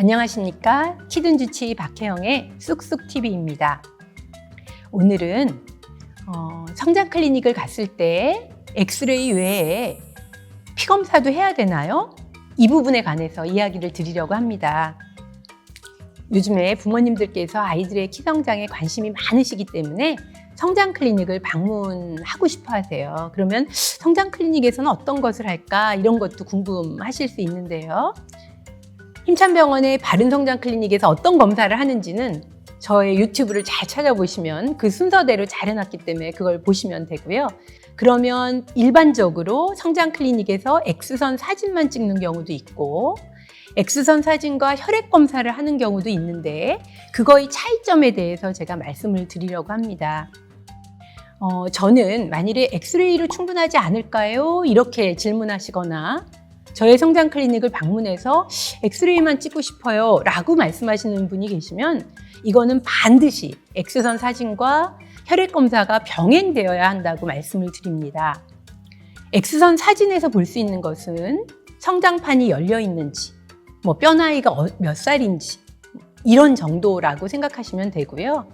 안녕하십니까 키든주치 박혜영의 쑥쑥TV입니다. 오늘은 어, 성장 클리닉을 갔을 때 엑스레이 외에 피검사도 해야 되나요? 이 부분에 관해서 이야기를 드리려고 합니다. 요즘에 부모님들께서 아이들의 키 성장에 관심이 많으시기 때문에 성장 클리닉을 방문하고 싶어 하세요. 그러면 성장 클리닉에서는 어떤 것을 할까? 이런 것도 궁금하실 수 있는데요. 힘찬병원의 바른성장 클리닉에서 어떤 검사를 하는지는 저의 유튜브를 잘 찾아보시면 그 순서대로 잘 해놨기 때문에 그걸 보시면 되고요. 그러면 일반적으로 성장 클리닉에서 X선 사진만 찍는 경우도 있고 X선 사진과 혈액 검사를 하는 경우도 있는데 그거의 차이점에 대해서 제가 말씀을 드리려고 합니다. 어, 저는 만일에 엑스레이로 충분하지 않을까요? 이렇게 질문하시거나 저의 성장 클리닉을 방문해서 엑스레이만 찍고 싶어요 라고 말씀하시는 분이 계시면 이거는 반드시 X선 사진과 혈액 검사가 병행되어야 한다고 말씀을 드립니다. X선 사진에서 볼 수 있는 것은 성장판이 열려 있는지, 뭐 뼈 나이가 어- 몇 살인지 이런 정도라고 생각하시면 되고요.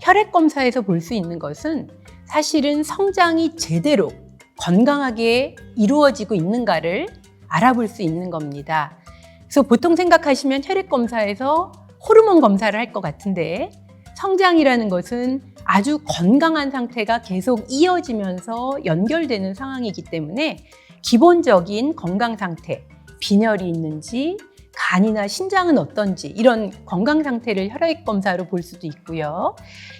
혈액 검사에서 볼 수 있는 것은 사실은 성장이 제대로 건강하게 이루어지고 있는가를 알아볼 수 있는 겁니다. 그래서 보통 생각하시면 혈액 검사에서 호르몬 검사를 할 것 같은데 성장이라는 것은 아주 건강한 상태가 계속 이어지면서 연결되는 상황이기 때문에 기본적인 건강 상태, 빈혈이 있는지 간이나 신장은 어떤지 이런 건강 상태를 혈액 검사로 볼 수도 있고요.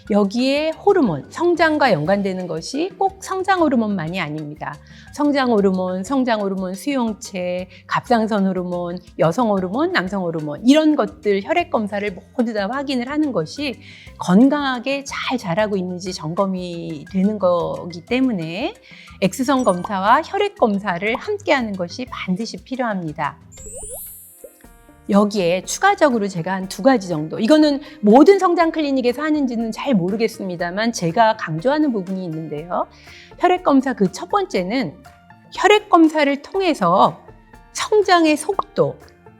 여기에 호르몬, 성장과 연관되는 것이 꼭 성장 호르몬만이 아닙니다. 성장 호르몬, 성장 호르몬 수용체, 갑상선 호르몬, 여성 호르몬, 남성 호르몬 이런 것들 혈액 검사를 모두 다 확인을 하는 것이 건강하게 잘 자라고 있는지 점검이 되는 거기 때문에 X선 검사와 혈액 검사를 함께 하는 것이 반드시 필요합니다. 여기에 추가적으로 제가 한 두 가지 정도. 이거는 모든 성장 클리닉에서 하는지는 잘 모르겠습니다만 제가 강조하는 부분이 있는데요. 혈액 검사 그 첫 번째는 혈액 검사를 통해서 성장의 속도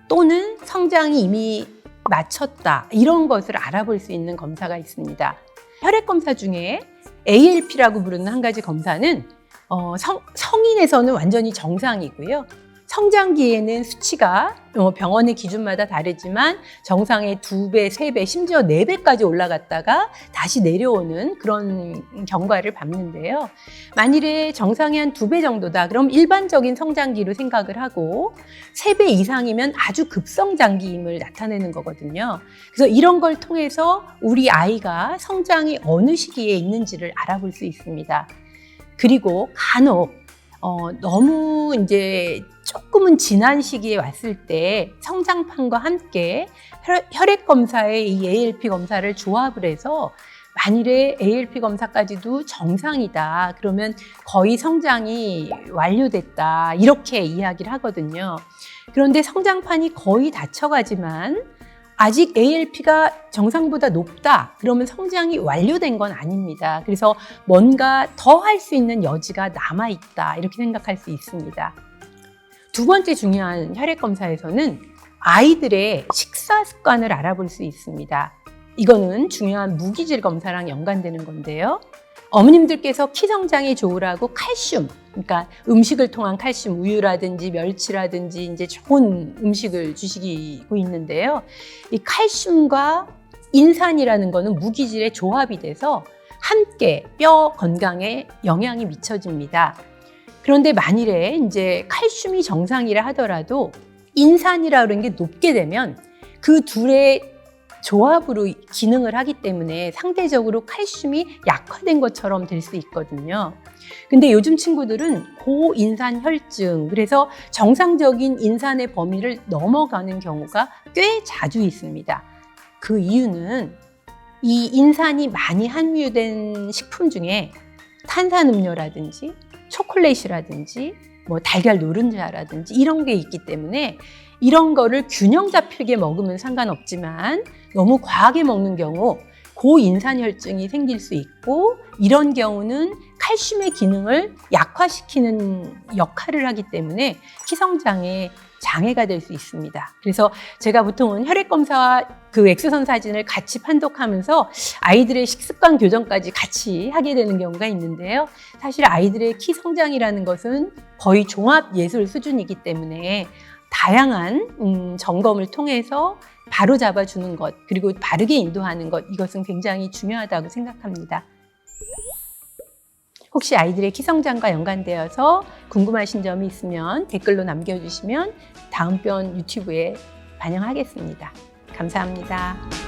또는 성장이 이미 마쳤다 이런 것을 알아볼 수 있는 검사가 있습니다. 혈액 검사 중에 ALP라고 부르는 한 가지 검사는 어, 성, 성인에서는 완전히 정상이고요. 성장기에는 수치가 어, 병원의 기준마다 다르지만 정상의 두 배, 세 배, 심지어 네 배까지 올라갔다가 다시 내려오는 그런 경과를 밟는데요. 만일에 정상의 한 두 배 정도다, 그럼 일반적인 성장기로 생각을 하고 세 배 이상이면 아주 급성장기임을 나타내는 거거든요. 그래서 이런 걸 통해서 우리 아이가 성장이 어느 시기에 있는지를 알아볼 수 있습니다. 그리고 간혹 어, 너무 이제 조금은 지난 시기에 왔을 때 성장판과 함께 혈- 혈액 검사에 이 ALP 검사를 조합을 해서 만일에 ALP 검사까지도 정상이다 그러면 거의 성장이 완료됐다 이렇게 이야기를 하거든요. 그런데 성장판이 거의 닫혀가지만 아직 ALP가 정상보다 높다 그러면 성장이 완료된 건 아닙니다. 그래서 뭔가 더 할 수 있는 여지가 남아 있다 이렇게 생각할 수 있습니다. 두 번째 중요한 혈액 검사에서는 아이들의 식사 습관을 알아볼 수 있습니다. 이거는 중요한 무기질 검사랑 연관되는 건데요. 어머님들께서 키 성장이 좋으라고 칼슘, 그러니까 음식을 통한 칼슘, 우유라든지 멸치라든지 이제 좋은 음식을 주시고 있는데요. 이 칼슘과 인산이라는 거는 무기질의 조합이 돼서 함께 뼈 건강에 영향이 미쳐집니다. 그런데 만일에 이제 칼슘이 정상이라 하더라도 인산이라 그런 게 높게 되면 그 둘의 조합으로 기능을 하기 때문에 상대적으로 칼슘이 약화된 것처럼 될 수 있거든요. 근데 요즘 친구들은 고인산 혈증, 그래서 정상적인 인산의 범위를 넘어가는 경우가 꽤 자주 있습니다. 그 이유는 이 인산이 많이 함유된 식품 중에 탄산음료라든지 초콜릿이라든지 뭐 달걀 노른자라든지 이런 게 있기 때문에 이런 거를 균형 잡히게 먹으면 상관없지만 너무 과하게 먹는 경우 고인산혈증이 생길 수 있고 이런 경우는 칼슘의 기능을 약화시키는 역할을 하기 때문에 키 성장에 장애가 될 수 있습니다. 그래서 제가 보통은 혈액 검사와 그 엑스선 사진을 같이 판독하면서 아이들의 식습관 교정까지 같이 하게 되는 경우가 있는데요. 사실 아이들의 키 성장이라는 것은 거의 종합 예술 수준이기 때문에 다양한 음, 점검을 통해서 바로 잡아주는 것 그리고 바르게 인도하는 것 이것은 굉장히 중요하다고 생각합니다. 혹시 아이들의 키 성장과 연관되어서 궁금하신 점이 있으면 댓글로 남겨주시면 다음 편 유튜브에 반영하겠습니다. 감사합니다.